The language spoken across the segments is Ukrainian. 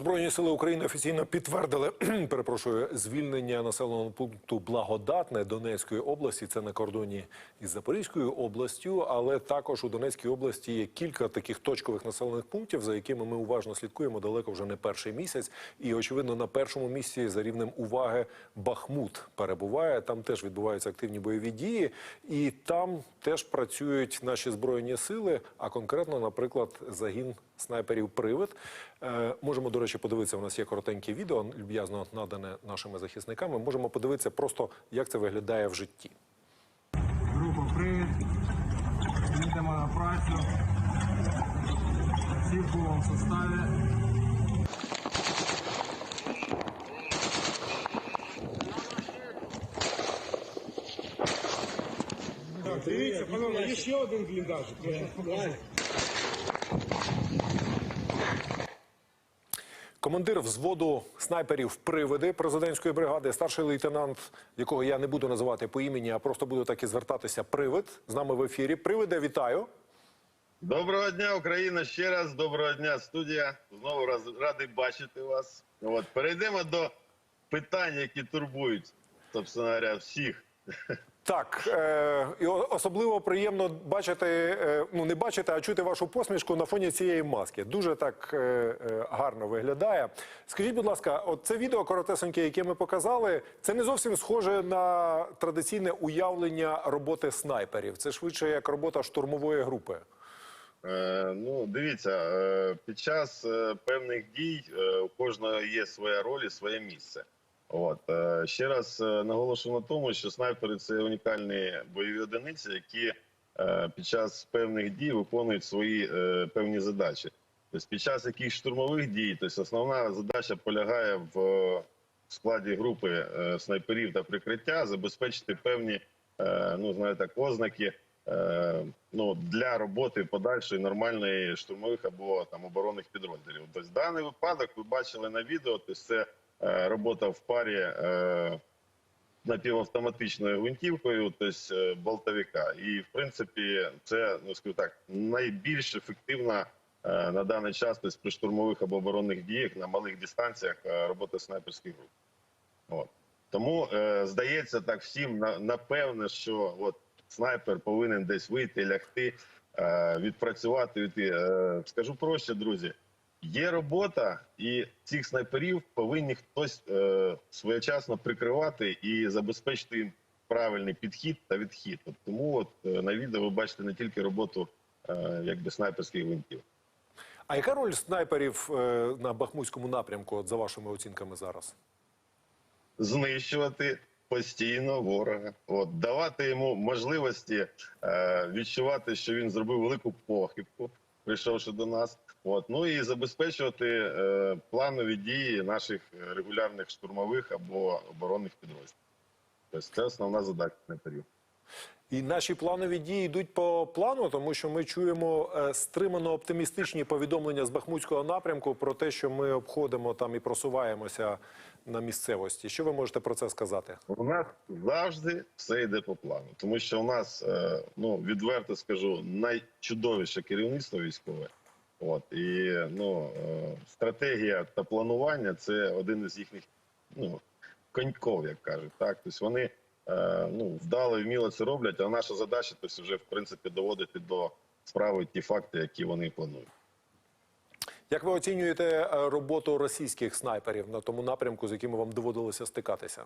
Збройні сили України офіційно підтвердили перепрошую звільнення населеного пункту Благодатне Донецької області. Це на кордоні із Запорізькою областю, але також у Донецькій області є кілька таких точкових населених пунктів, за якими ми уважно слідкуємо далеко вже не перший місяць. І очевидно, на першому місці за рівнем уваги Бахмут перебуває. Там теж відбуваються активні бойові дії, і там теж працюють наші збройні сили. А конкретно, наприклад, загін снайперів Привид. Е, можемо, до речі, подивитися. У нас є коротеньке відео, люб'язно надане нашими захисниками. Можемо подивитися просто, як це виглядає в житті. Група привід. Їдемо на працю. Всі в повному составі. Дивіться, панове, є ще один бліндаж. Командир взводу снайперів привиди президентської бригади, старший лейтенант, якого я не буду називати по імені, а просто буду так і звертатися. Привид з нами в ефірі. Привиде, вітаю. Доброго дня, Україна. Ще раз доброго дня, студія. Знову раз радий бачити вас. От перейдемо до питань, які турбують, собственно говоря, всіх. Так, е, і особливо приємно бачити, е, ну не бачити, а чути вашу посмішку на фоні цієї маски. Дуже так е, гарно виглядає. Скажіть, будь ласка, от це відео коротесеньке, яке ми показали, це не зовсім схоже на традиційне уявлення роботи снайперів. Це швидше як робота штурмової групи. Е, ну, дивіться, е, під час е, певних дій е, у кожного є своя роль і своє місце. От е, ще раз е, наголошую на тому, що снайпери це унікальні бойові одиниці, які е, під час певних дій виконують свої певні задачі. Тобто під час яких штурмових дій, тобто основна задача полягає в складі групи снайперів та прикриття забезпечити певні, ну знаєте, так, ознаки ну, для роботи подальшої нормальної штурмових або там оборонних підрозділів. Тобто даний випадок ви бачили на відео. Тобто це робота в парі е, напівавтоматичною гвинтівкою, тобто е, болтовика. І в принципі, це ну скажу так, найбільш ефективна е, на даний час тобто, при штурмових або оборонних діях на малих дистанціях е, робота снайперських груп. От. Тому е, здається так всім напевне, що от снайпер повинен десь вийти, лягти, е, відпрацювати. Е, скажу проще, друзі. Є робота, і цих снайперів повинні хтось е, своєчасно прикривати і забезпечити їм правильний підхід та відхід. От тому от, е, на відео ви бачите не тільки роботу е, якби снайперських гвинтів. А яка роль снайперів е, на Бахмутському напрямку, от за вашими оцінками зараз? знищувати постійно ворога, от давати йому можливості е, відчувати, що він зробив велику похибку, прийшовши до нас. От ну і забезпечувати е, планові дії наших е, регулярних штурмових або оборонних підрозділів. Тобто це основна задача снайперів. І наші планові дії йдуть по плану, тому що ми чуємо е, стримано оптимістичні повідомлення з Бахмутського напрямку про те, що ми обходимо там і просуваємося на місцевості. Що ви можете про це сказати? У нас завжди все йде по плану, тому що у нас, е, ну відверто скажу, найчудовіше керівництво військове. От і ну е, стратегія та планування це один із їхніх ну коньков, як кажуть. Так, тобто вони е, ну вдало і вміло це роблять. А наша задача тобто, вже в принципі доводити до справи ті факти, які вони планують. Як ви оцінюєте е, роботу російських снайперів на тому напрямку, з якими вам доводилося стикатися?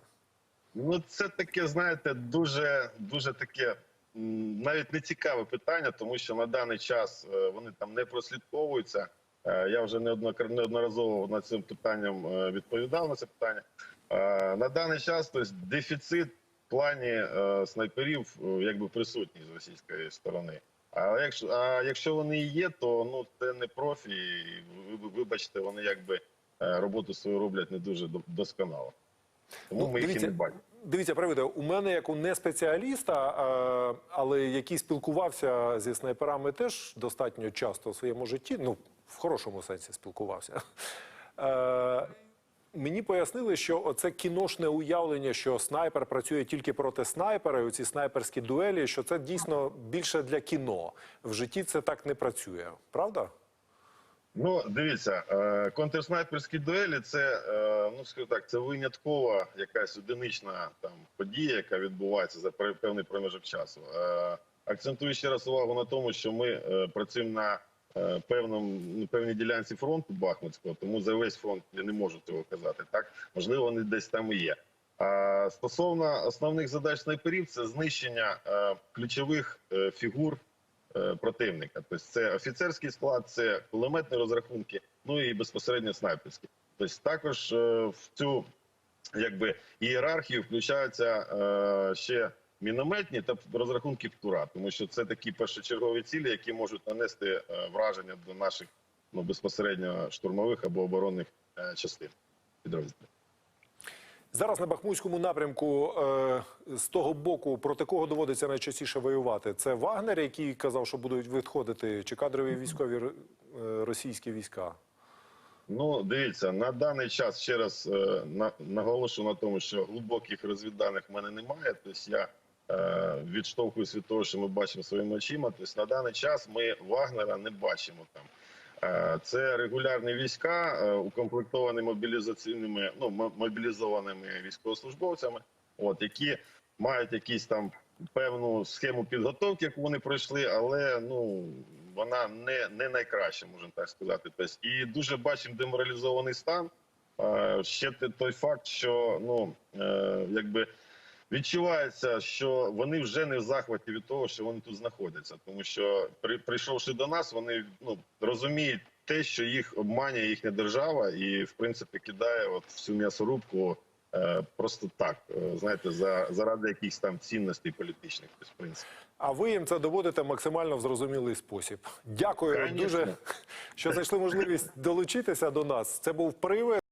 Ну, це таке, знаєте, дуже дуже таке навіть не цікаве питання, тому що на даний час е, вони там не прослідковуються. Е, Я вже неодноразово над цим питанням е, відповідав на це питання. На даний час тобто, дефіцит в плані снайперів якби присутній з російської сторони. А якщо а якщо вони і є, то ну це не профі. і ви- ви- Вибачте, вони якби роботу свою роблять не дуже досконало. Тому Ну, ми їх і не бачимо. Дивіться, привиде, у мене як у не спеціаліста, але який спілкувався зі снайперами теж достатньо часто у своєму житті, ну в хорошому сенсі спілкувався. Е, Мені пояснили, що оце кіношне уявлення, що снайпер працює тільки проти снайпера, і ці снайперські дуелі, що це дійсно більше для кіно. В житті це так не працює, правда? Ну, дивіться, е, контрснайперські дуелі це, е, ну скажу так, це виняткова якась одинична там подія, яка відбувається за пе- певний проміжок часу. Е, Акцентую ще раз увагу на тому, що ми працюємо на певному ну, певній ділянці фронту Бахмутського, тому за весь фронт я не можу цього казати. Так можливо, вони десь там і є. А стосовно основних задач снайперів, це знищення ключових фігур противника. Тобто це офіцерський склад, це кулеметні розрахунки, ну і безпосередньо снайперські. Тобто також е, в цю якби ієрархію включаються е, ще мінометні та розрахунки ПТУРА, тому що це такі першочергові цілі, які можуть нанести е, враження до наших ну безпосередньо штурмових або оборонних е, частин підрозділів. Зараз на Бахмутському напрямку е, з того боку, проти кого доводиться найчастіше воювати? Це Вагнер, який казав, що будуть відходити, чи кадрові військові е, російські війська? Ну, дивіться, на даний час ще раз е, на, наголошу на тому, що глибоких розвідданих в мене немає. Тобто я е, відштовхуюсь від того, що ми бачимо своїми очима. Тобто на даний час ми Вагнера не бачимо там. Е, це регулярні війська, е, укомплектовані мобілізаційними, ну мобілізованими військовослужбовцями, от які мають якісь там певну схему підготовки, яку вони пройшли, але ну вона не, не найкраща, можна так сказати. Тобто, і дуже бачимо деморалізований стан. Е, Ще той факт, що ну якби відчувається, що вони вже не в захваті від того, що вони тут знаходяться, тому що при, прийшовши до нас, вони ну розуміють те, що їх обманює їхня держава, і в принципі кидає от всю м'ясорубку е, просто так, е, знаєте, за заради якихось там цінностей політичних, в принципі. А ви їм це доводите максимально в зрозумілий спосіб. Дякую Конечно. дуже, що знайшли можливість долучитися до нас. Це був привид.